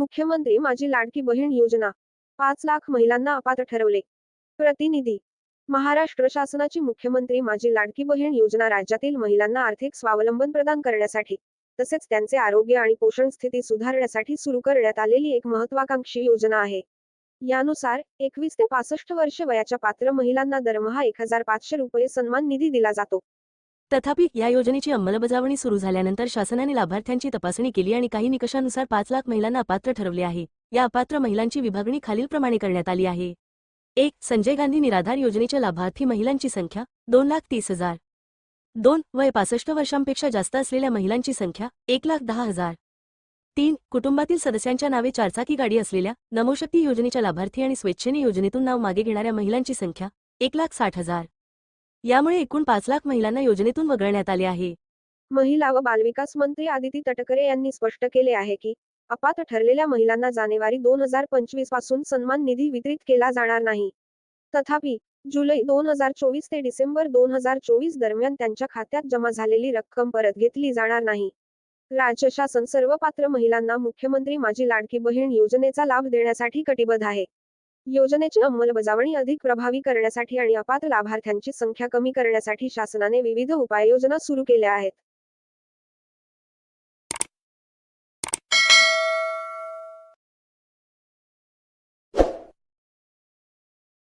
मुख्यमंत्री माझी लाडकी बहीण योजना. पाच लाख महिलांना अपात्र ठरवले. प्रतिनिधी. महाराष्ट्र शासनाची मुख्यमंत्री माझी लाडकी बहीण योजना राज्यातील महिलांना आर्थिक स्वावलंबन प्रदान करण्यासाठी तसेच त्यांचे आरोग्य आणि पोषण स्थिती सुधारण्यासाठी सुरू करण्यात आलेली एक महत्वाकांक्षी योजना आहे. यानुसार एकवीस ते पासष्ट वर्ष वयाच्या पात्र महिलांना दरमहा एक हजार पाचशे रुपये सन्मान निधी दिला जातो. तथापि या योजनेची अंमलबजावणी सुरू झाल्यानंतर शासनाने लाभार्थ्यांची तपासणी केली आणि काही निकषानुसार पाच लाख महिलांना अपात्र ठरवले आहे. या अपात्र महिलांची विभागणी खालीलप्रमाणे करण्यात आली आहे. एक संजय गांधी निराधार योजनेच्या लाभार्थी महिलांची संख्या दोन लाख तीस हजार. दोन वय पासष्ट वर्षांपेक्षा जास्त असलेल्या महिलांची संख्या एक लाख दहा हजार. तीन कुटुंबातील सदस्यांच्या नावे चारचाकी गाडी असलेल्या नमोशक्ती योजनेच्या लाभार्थी आणि स्वेच्छेने योजनेतून नाव मागे घेणाऱ्या महिलांची संख्या एक लाख साठ हजार. यामुळे एकूण पाच लाख महिलांना योजनेतून वगळण्यात आले आहे. महिला व बालविकास मंत्री आदिती तटकरे यांनी स्पष्ट केले आहे की अपात्र ठरलेल्या महिलांना जानेवारी दोन हजार पंचवीसपासून सन्मान निधी वितरित केला जाणार नाही. तथापि जुलै दोन हजार चोवीस ते डिसेंबर दोन हजार चोवीस दरम्यान त्यांच्या खात्यात जमा झालेली रक्कम परत घेतली जाणार नाही. राज्य शासन सर्व पात्र महिलांना मुख्यमंत्री माझी लाडकी बहीण योजनेचा लाभ देण्यासाठी कटिबद्ध आहे. योजनेची अंमलबजावणी अधिक प्रभावी करण्यासाठी आणि अपात्र लाभार्थ्यांची संख्या कमी करण्यासाठी शासनाने विविध उपाययोजना सुरू केल्या आहेत.